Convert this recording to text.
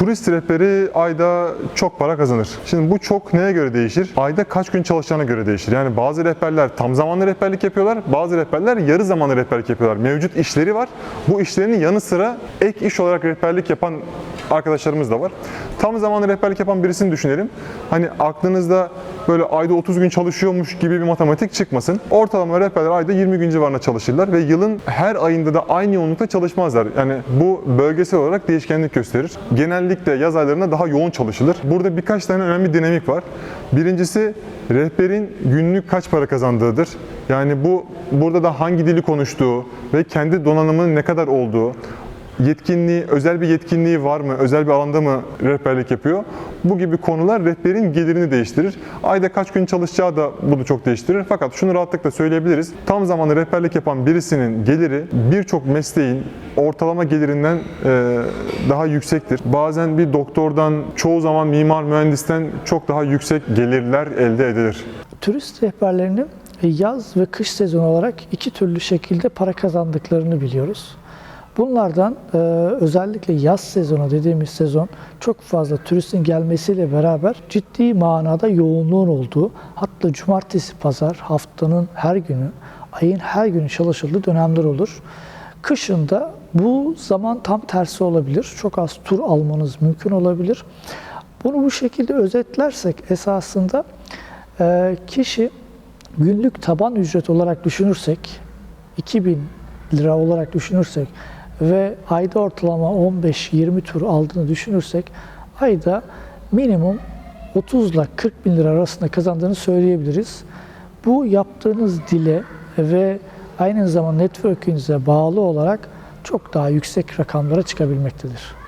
Turist rehberi ayda çok para kazanır. Şimdi bu çok neye göre değişir? Ayda kaç gün çalışacağına göre değişir. Yani bazı rehberler tam zamanlı rehberlik yapıyorlar, bazı rehberler yarı zamanlı rehberlik yapıyorlar. Mevcut işleri var. Bu işlerinin yanı sıra ek iş olarak rehberlik yapan arkadaşlarımız da var. Tam zamanlı rehberlik yapan birisini düşünelim. Hani aklınızda böyle ayda 30 gün çalışıyormuş gibi bir matematik çıkmasın. Ortalama rehberler ayda 20 gün civarında çalışırlar ve yılın her ayında da aynı yoğunlukta çalışmazlar. Yani bu bölgesel olarak değişkenlik gösterir. Genellikle yaz aylarında daha yoğun çalışılır. Burada birkaç tane önemli dinamik var. Birincisi rehberin günlük kaç para kazandığıdır. Yani bu burada da hangi dili konuştuğu ve kendi donanımının ne kadar olduğu, yetkinliği, özel bir yetkinliği var mı, özel bir alanda mı rehberlik yapıyor? Bu gibi konular rehberin gelirini değiştirir. Ayda kaç gün çalışacağı da bunu çok değiştirir. Fakat şunu rahatlıkla söyleyebiliriz. Tam zamanlı rehberlik yapan birisinin geliri birçok mesleğin ortalama gelirinden e, daha yüksektir. Bazen bir doktordan, çoğu zaman mimar, mühendisten çok daha yüksek gelirler elde edilir. Turist rehberlerinin yaz ve kış sezonu olarak iki türlü şekilde para kazandıklarını biliyoruz. Bunlardan e, özellikle yaz sezonu dediğimiz sezon çok fazla turistin gelmesiyle beraber ciddi manada yoğunluğun olduğu hatta cumartesi pazar haftanın her günü ayın her günü çalışıldığı dönemler olur. Kışında bu zaman tam tersi olabilir. Çok az tur almanız mümkün olabilir. Bunu bu şekilde özetlersek esasında e, kişi günlük taban ücret olarak düşünürsek 2000 lira olarak düşünürsek ve ayda ortalama 15-20 tur aldığını düşünürsek ayda minimum 30 ile 40 bin lira arasında kazandığını söyleyebiliriz. Bu yaptığınız dile ve aynı zamanda network'ünüze bağlı olarak çok daha yüksek rakamlara çıkabilmektedir.